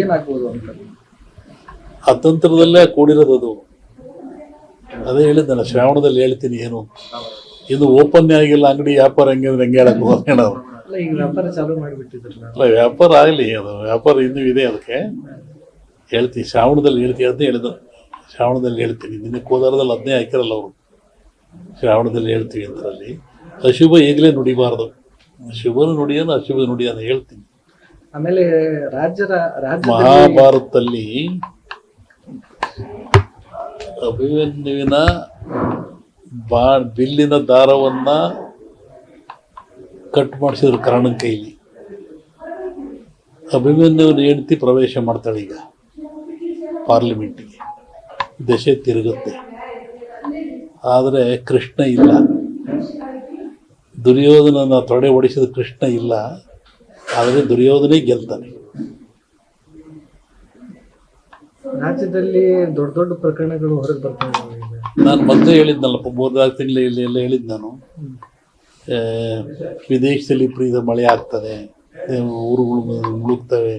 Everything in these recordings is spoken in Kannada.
ಏನಾಗ್ಬೋದು ಅಂತ. ಅತಂತ್ರದಲ್ಲೇ ಕೂಡಿರೋದು ಅದು. ಅದೇ ಹೇಳಿದ್ದಲ್ಲ ಶ್ರಾವಣದಲ್ಲಿ ಹೇಳ್ತೀನಿ ಏನು. ಇದು ಓಪನ್ ಆಗಿಲ್ಲ ಅಂಗಡಿ ವ್ಯಾಪಾರ ಹೆಂಗೆ ಅಂದ್ರೆ ಹೆಂಗೆ ಹೇಳಕ್ ಹೋಗೋಣ ನಾವು. ಈಗ ವ್ಯಾಪಾರ ಚಾಲೂ ಮಾಡಿಬಿಟ್ಟಿದ್ರಲ್ಲ. ಅಲ್ಲ ವ್ಯಾಪಾರ ಆಗಲಿ ಅದು ವ್ಯಾಪಾರ ಇನ್ನೂ ಇದೆ ಅದಕ್ಕೆ. ಹೇಳ್ತೀನಿ ಶ್ರಾವಣದಲ್ಲಿ ಹೇಳ್ತೀನಿ ಅಂತ ಹೇಳಿದ್ರು ಶ್ರಾವಣದಲ್ಲಿ ಹೇಳ್ತೀನಿ. ನಿನ್ನೆ ಕೋಲಾರದಲ್ಲಿ ಅದನ್ನೇ ಹಾಕಿರಲ್ಲ ಅವರು. ಶ್ರಾವಣದಲ್ಲಿ ಹೇಳ್ತೀವಿ ಅಂತರಲ್ಲಿ ಅಶುಭ ಈಗಲೇ ನುಡಿಬಾರ್ದು. ಶುಭನ ನುಡಿಯನ್ನು ಅಶುಭ ನುಡಿಯನ್ನು ಹೇಳ್ತೀನಿ. ಆಮೇಲೆ ರಾಜ್ಯದ ರಾಜ್ಯ ಮಹಾಭಾರತದಲ್ಲಿ ಅಭಿಮನ್ಯುವಿನ ಬಾ ಬಿಲ್ಲಿನ ದಾರವನ್ನ ಕಟ್ ಮಾಡಿಸಿದ್ರು ಕರ್ಣನ ಕೈಲಿ ಅಭಿಮನ್ಯುವಿನ ಹೆಂಡತಿ ಪ್ರವೇಶ ಮಾಡ್ತಾಳೆ ಈಗ ಪಾರ್ಲಿಮೆಂಟಿಗೆ. ದಶೆ ತಿರುಗುತ್ತೆ. ಆದರೆ ಕೃಷ್ಣ ಇಲ್ಲ. ದುರ್ಯೋಧನನ ತೊಡೆ ಓಡಿಸಿದ ಕೃಷ್ಣ ಇಲ್ಲ. ಆದರೆ ದುರ್ಯೋಧನೇ ಗೆಲ್ತಾನೆ. ರಾಜ್ಯದಲ್ಲಿ ದೊಡ್ಡ ದೊಡ್ಡ ಪ್ರಕರಣಗಳು ಹೊರಗೆ ಬರ್ತಾ. ನಾನು ಮೊದಲೇ ಹೇಳಿದ್ನಲ್ಲಪ್ಪ ಮೂರ್ನಾಲ್ಕು ತಿಂಗಳ ಇಲ್ಲಿ ಎಲ್ಲ ಹೇಳಿದ್ದು ನಾನು. ವಿದೇಶದಲ್ಲಿ ಪ್ರೀತ ಮಳೆ ಆಗ್ತದೆ ಊರುಗಳು ಮುಳುಗ್ತವೆ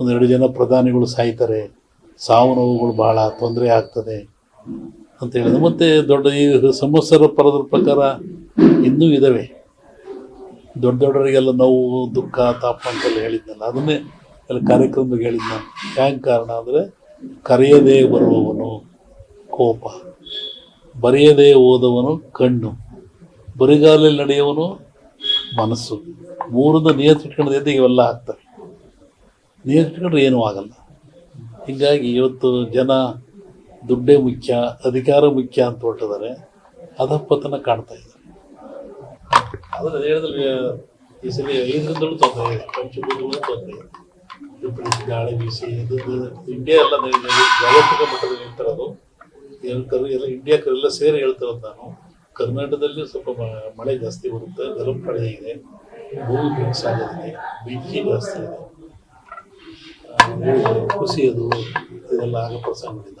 ಒಂದೆರಡು ಜನ ಪ್ರಧಾನಿಗಳು ಸಾಯ್ತಾರೆ ಸಾವು ನೋವುಗಳು ಬಹಳ ತೊಂದರೆ ಆಗ್ತದೆ ಅಂತ ಹೇಳಿದ್ರು. ಮತ್ತು ದೊಡ್ಡ ಈ ಸಂವತ್ಸರ ಪರದ ಪ್ರಕಾರ ಇನ್ನೂ ಇದ್ದಾವೆ ದೊಡ್ಡ ದೊಡ್ಡವರಿಗೆಲ್ಲ ನೋವು, ದುಃಖ, ತಾಪ ಅಂತೆಲ್ಲ ಹೇಳಿದ್ನಲ್ಲ, ಅದನ್ನೇ ಎಲ್ಲ ಕಾರ್ಯಕ್ರಮದಾಗ ಹೇಳಿದ್ನ. ನಾನು ಹ್ಯಾಂಗೆ ಕಾರಣ ಅಂದರೆ, ಕರೆಯದೇ ಬರುವವನು ಕೋಪ. ಬರೆಯದೇ ಓದವನು ಕಣ್ಣು. ಬರಿಗಾಲಲ್ಲಿ ನಡೆಯುವನು ಮನಸ್ಸು. ಮೂರನ್ನು ನಿಯಂತ್ರಿಟ್ಕೊಂಡ್ರೆ ಇವೆಲ್ಲ ಆಗ್ತವೆ ನಿಯಂತ್ರಿಟ್ಕೊಂಡ್ರೆ ಏನೂ ಆಗಲ್ಲ. ಹೀಗಾಗಿ ಇವತ್ತು ಜನ ದುಡ್ಡೇ ಮುಖ್ಯ, ಅಧಿಕಾರ ಮುಖ್ಯ ಅಂತ ಹೊರಟಿದ್ದಾರೆ. ಅಧಪತನ ಕಾಣ್ತಾ ಇದ್ದಾರೆ ಆದರೆ ಹೇಳಿದ್ರೆ ಈ ಸಲ ಐದರಿಂದಲೂ ತೊಂದರೆ ಪಂಚಭೂತಗಳು ತೊಂದರೆ. ಗಾಳಿ ಬೀಸಿ ಇದು ಇದು ಇಂಡಿಯಾ ಎಲ್ಲ ಜಾಗತಿಕ ಮಟ್ಟದಲ್ಲಿ ಹೇಳ್ತಾರದು ಏನು ಕರ್ ಎಲ್ಲ ಇಂಡಿಯಾ ಎಲ್ಲ ಸೇರಿ ಹೇಳ್ತಿರೋದು ನಾನು. ಕರ್ನಾಟಕದಲ್ಲಿ ಸ್ವಲ್ಪ ಮಳೆ ಜಾಸ್ತಿ ಬರುತ್ತೆ ಜಲಪ್ರಳಯ ಇದೆ ಭೂಮಿ ಮಿಕ್ಸ್ ಆಗೋದಿದೆ ಬೆಂಕಿ ಜಾಸ್ತಿ ಇದೆ. ಕುಸಿಯೋದು, ಇದೆಲ್ಲ ಆಗೋ ಪ್ರಸಂಗಗಳಿಲ್ಲ.